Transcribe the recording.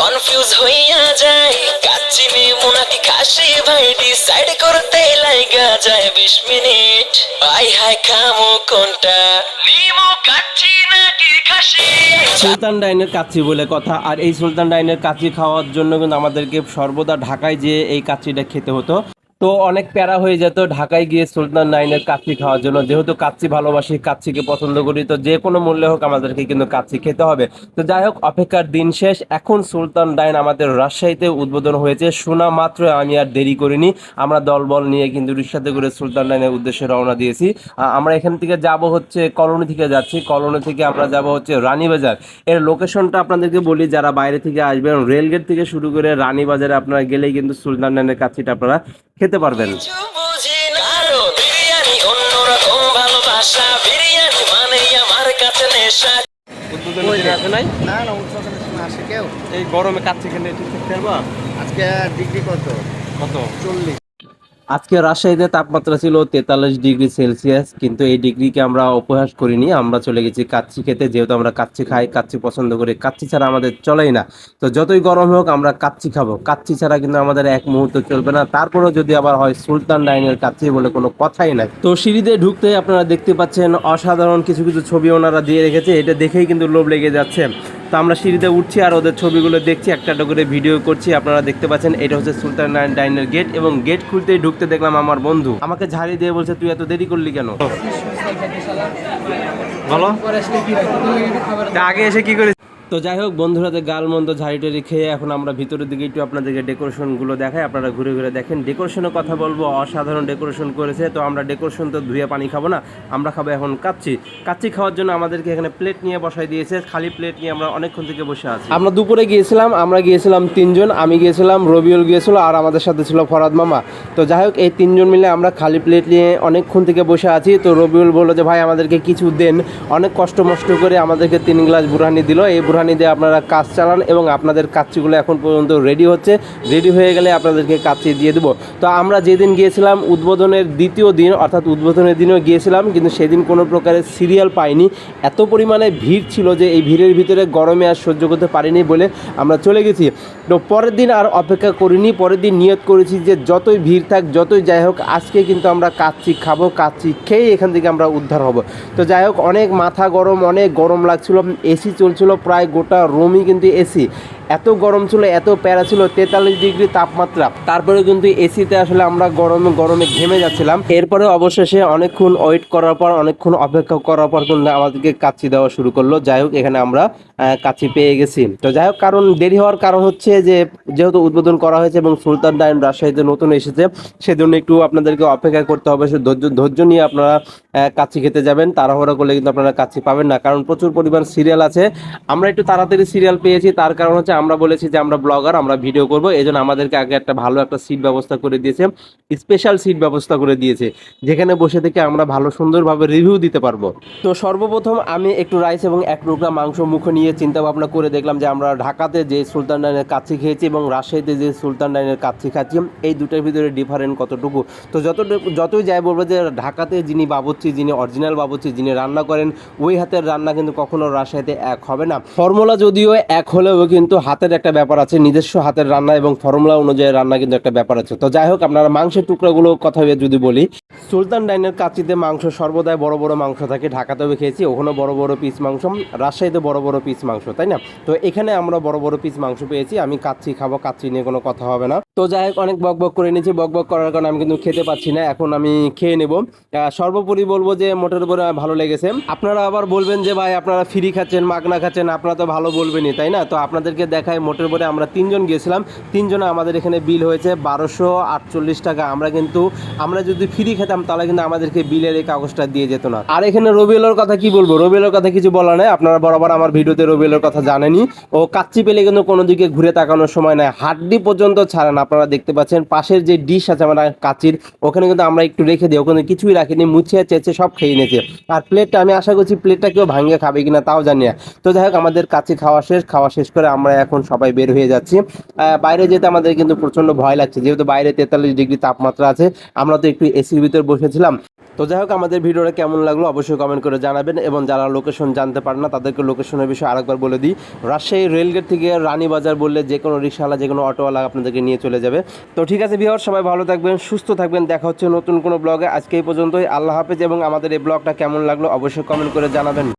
Confuse হইয়া যায়। কাচ্চি নিমু নাকি খাসি ভাই ডিসাইড করতে লাগা যায় বিশ মিনিট। আই হাই খামু কোনটা? নিমু কাচ্চি নাকি খাসি? সুলতান ডাইনের কাচ্চি বলে কথা। আর এই সুলতান ডাইনের কাচ্চি খাওয়ার জন্য কিন্তু আমাদেরকে সর্বদা ঢাকায় যেয়ে এই কাচ্চিটা খেতে হতো। তো অনেক প্যারা হয়ে যেত, ঢাকায় গিয়ে সুলতান ডাইনের কাচ্চি খাওয়ার জন্য। যেহেতু কাচ্চি ভালোবাসি, কাচ্চিকে পছন্দ করি, তো যে কোনো মূল্যে হোক আমাদেরকে কিন্তু কাচ্চি খেতে হবে। তো যাই হোক, অপেক্ষার দিন শেষ। এখন সুলতান ডাইন আমাদের রাজশাহীতে উদ্বোধন হয়েছে। শোনা মাত্র আমি আর দেরি করিনি। আমরা দলবল নিয়ে কিন্তু রিক্সাতে করে সুলতান ডাইনের উদ্দেশ্যে রওনা দিয়েছি। আমরা এখান থেকে যাব হচ্ছে কলোনি থেকে যাচ্ছি। কলোনি থেকে আমরা যাব হচ্ছে রানীবাজার। এর লোকেশনটা আপনাদেরকে বলি, যারা বাইরে থেকে আসবেন, রেলগেট থেকে শুরু করে রানীবাজারে আপনারা গেলেই কিন্তু সুলতান ডাইনের কাচ্চিটা আপনারা খেতে পারবেন। কিছু বুঝি না। কারণ বিরিয়ানি অন্যরকম ভালোবাসা। বিরিয়ানি মানে আমার কাছে নেশা। উদ্বোধন আছে নাই? না না উৎসবের সময় আসে কেউ? এই গরমে কাচ্চি খেলে ঠিক থাকতে পারবা আজকে ডিগ্রি কত? কত? চল্লিশ। আজকে রাজশাহীতে তাপমাত্রা ছিল তেতাল্লিশ ডিগ্রি সেলসিয়াস, কিন্তু এই ডিগ্রিকে আমরা উপহাস করিনি, আমরা চলে গেছি কাচ্চি খেতে, যেহেতু আমরা কাচ্চি খাই, কাচ্চি পছন্দ করি, কাচ্চি ছাড়া আমাদের চলেই না। তো যতই গরম হোক, আমরা কাচ্চি খাব। কাচ্চি ছাড়া কিন্তু আমাদের এক মুহূর্ত চলবে না। তারপরেও যদি আবার হয় সুলতান ডাইনের কাচ্চি বলে কোনো কথাই নাই। তো সিঁড়িতে ঢুকতে আপনারা দেখতে পাচ্ছেন, অসাধারণ কিছু কিছু ছবি ওনারা দিয়ে রেখেছে। এটা দেখেই কিন্তু লোভ লেগে যাচ্ছে। তো আমরা সিঁড়িতে উঠছি আর ওদের ছবিগুলো দেখছি একটা একটা করে ভিডিও করছি। আপনারা দেখতে পাচ্ছেন এটা হচ্ছে সুলতান নারায়ণ ডাইনের গেট এবং গেট খুলতেই ঢুকতে দেখলাম আমার বন্ধু। আমাকে ঝাড়ি দিয়ে বলছে তুই এত দেরি করলি কেন? বলো। আগে এসে কি করিস? তো যাই হোক, বন্ধুরা গাল মন্দ ঝাড়ি টাড়ি খেয়ে এখন আমরা ভিতরের দিকে একটু আপনাদেরকে ডেকোরেশনগুলো দেখাই। আপনারা ঘুরে ঘুরে দেখেন, ডেকোরেশনের কথা বলব, অসাধারণ ডেকোরেশন করেছে। তো আমরা ডেকোরেশন তো ধুয়ে পানি খাব না, আমরা খাব এখন কাচ্চি। কাচ্চি খাওয়ার জন্য আমাদেরকে এখানে প্লেট নিয়ে বসাই দিয়েছে, খালি প্লেট নিয়ে আমরা অনেকক্ষণ থেকে বসে আছি। আমরা দুপুরে গিয়েছিলাম, আমরা গিয়েছিলাম তিনজন, আমি গিয়েছিলাম, রবিউল গিয়েছিল, আর আমাদের সাথে ছিল ফরাদ মামা। তো যাই হোক, এই তিনজন মিলে আমরা খালি প্লেট নিয়ে অনেকক্ষণ থেকে বসে আছি। তো রবিউল বলল যে, ভাই, আমাদেরকে কিছু দেন। অনেক কষ্ট মষ্ট করে আমাদেরকে তিন গ্লাস বুরহানি দিল। এই বুরহানি দিয়ে আপনারা কাজ চালান এবং আপনাদের কাচ্চিগুলো এখন পর্যন্ত রেডি হচ্ছে। রেডি হয়ে গেলে আপনাদেরকে কাচ্চি দিয়ে দেবো। তো আমরা যেদিন গিয়েছিলাম, উদ্বোধনের দ্বিতীয় দিন, অর্থাৎ উদ্বোধনের দিনেও গিয়েছিলাম, কিন্তু সেদিন কোনো প্রকারের সিরিয়াল পাইনি। এত পরিমাণে ভিড় ছিল যে এই ভিড়ের ভিতরে গরমে আর সহ্য করতে পারিনি বলে আমরা চলে গেছি। তো পরের দিন আর অপেক্ষা করিনি, পরের দিন নিয়ত করেছি যে যতই ভিড় থাক, যতই যাই হোক, আজকে কিন্তু আমরা কাচ্চি খাব, কাচ্চি খেয়ে এখান থেকে আমরা উদ্ধার হব। তো যাই হোক, অনেক মাথা গরম, অনেক গরম লাগছিল এসি চলছিল প্রায় গোটা রুমই কিন্তু এসি এত গরম ছিল, এত প্যারা ছিল, তেতাল্লিশ ডিগ্রি তাপমাত্রা। তারপরে কিন্তু এসিতে আসলে আমরা গরমে গরমে ঘেমে যাচ্ছিলাম। এরপরে অবশেষে অনেকক্ষণ ওয়েট করার পর, অনেকক্ষণ অপেক্ষা করার পর কিন্তু আমাদেরকে কাচ্চি দেওয়া শুরু করল। যাই হোক, এখানে আমরা কাচ্চি পেয়ে গেছি। তো যাই হোক, কারণ দেরি হওয়ার কারণ হচ্ছে যে, যেহেতু উদ্বোধন করা হয়েছে এবং সুলতান ডাইন রাজশাহীতে নতুন এসেছে, সেজন্য একটু আপনাদেরকে অপেক্ষা করতে হবে। সে ধৈর্য ধৈর্য নিয়ে আপনারা কাচ্চি খেতে যাবেন। তাড়াহুড়া করলে কিন্তু আপনারা কাচ্চি পাবেন না, কারণ প্রচুর পরিমাণ সিরিয়াল আছে। আমরা একটু তাড়াতাড়ি সিরিয়াল পেয়েছি, তার কারণ হচ্ছে আমরা বলেছি যে আমরা ব্লগার আমরা ভিডিও করব এই জন্য আমাদেরকে আগে একটা ভালো একটা সিট ব্যবস্থা করে দিয়েছে স্পেশাল সিট ব্যবস্থা করে দিয়েছে, যেখানে বসে থেকে আমরা ভালো সুন্দরভাবে রিভিউ দিতে পারব। তো সর্বপ্রথম আমি একটু রাইস এবং এক টুকরা মাংস মুখে নিয়ে চিন্তা ভাবনা করে দেখলাম যে আমরা ঢাকাতে যে সুলতান ডাইনের কাচ্চি খেয়েছি এবং রাজশাহীতে যে সুলতান ডাইনের কাচ্চি খাচ্ছি, এই দুটোর ভিতরে ডিফারেন্ট কতটুকু? তো যতটুকু, যতই যাই বলব যে ঢাকাতে যিনি বাবুর্চি, যিনি অরিজিনাল বাবুর্চি, যিনি রান্না করেন, ওই হাতের রান্না কিন্তু কখনো রাজশাহীতে এক হবে না। ফর্মুলা যদিও এক হলেও কিন্তু হাতের একটা ব্যাপার আছে, নিজস্ব হাতের রান্না এবং ফর্মুলা অনুযায়ী রান্না কিন্তু একটা ব্যাপার আছে। তো যাই হোক, আপনারা মাংসের টুকরাগুলো কথা যদি বলি, সুলতান ডাইনের কাচিতে মাংস সর্বদাই বড় বড় মাংস থাকে, ঢাকাতেও খেয়েছি ওখানে বড় বড় পিস মাংস, রাজশাহীতে বড় বড় পিস মাংস, তাই না? তো এখানে আমরা বড় বড় পিস মাংস পেয়েছি, আমি কাচ্চি খাব কাচ্চি নিয়ে কোনো কথা হবে না। তো যাই হোক, অনেক বক বক করে নিয়েছি বক বক করার কারণে আমি কিন্তু খেতে পাচ্ছি না, এখন আমি খেয়ে নেব। সর্বোপরি বলব যে মোটের উপরে ভালো লেগেছে। আপনারা আবার বলবেন যে ভাই, আপনারা ফ্রি খাচ্ছেন মাগনা খাচ্ছেন, আপনারা তো ভালো বলবেনই, তাই না? তো আপনাদেরকে দেখায় মোটের উপরে আমরা তিনজন গিয়েছিলাম। তিনজনে আমাদের এখানে বিল হয়েছে বারোশো আটচল্লিশ টাকা। আমরা কিন্তু, আমরা যদি ফ্রি খেতাম, তাহলে কিন্তু আমাদেরকে বিলের এই কাগজটা দিয়ে যেত না। আর এখানে রবিউলের কথা কি বলব? রবিউলের কথা কিছু বলা নাই। আপনারা বরাবর আমার ভিডিওতে রবিউলের কথা জানেনই। ও কাচ্চি পেলে কিন্তু কোনো দিকে ঘুরে তাকানোর সময় নাই। হাড্ডি পর্যন্ত ছাড়েন আপনারা দেখতে পাচ্ছেন, পাশের যে ডিশ আছে আমরা কাচির, ওখানে কিন্তু আমরা একটু রেখে দিই। ওখানে কিছুই রাখিনি, মুছিয়ে চেঁচে সব খেয়ে নিয়েছে। আর প্লেটটা আমি আশা করছি প্লেটটা কেউ ভাঙিয়ে খাবে কিনা, তাও জানি না। তো যাই হোক, আমাদের কাছে খাওয়া শেষ খাওয়া শেষ করে আমরা এখন সবাই বের হয়ে যাচ্ছি। বাইরে যেতে আমাদের কিন্তু প্রচণ্ড ভয় লাগছে, যেহেতু বাইরে তেতাল্লিশ ডিগ্রি তাপমাত্রা আছে, আমরা তো একটু এসির ভিতরে বসেছিলাম। তো যাই হোক, আমাদের ভিডিওটা কেমন লাগল অবশ্যই কমেন্ট করে জানাবেন এবং যারা লোকেশন জানতে পারেন না, তাদেরকে লোকেশনের বিষয়ে আরেকবার বলে দিই। রাজশাহী রেলগেট থেকে রানীবাজার বললে যে কোনো রিক্সাওয়ালা, যে কোনো অটোওয়ালা আপনাদেরকে নিয়ে চলে যাবে। তো ঠিক আছে ভিওর সবাই ভালো থাকবেন, সুস্থ থাকবেন, দেখা হচ্ছে নতুন কোনো ব্লগে আজকে এই পর্যন্তই, আল্লাহ হাফেজ এবং আমাদের এই ব্লগটা কেমন লাগল অবশ্যই কমেন্ট করে জানাবেন।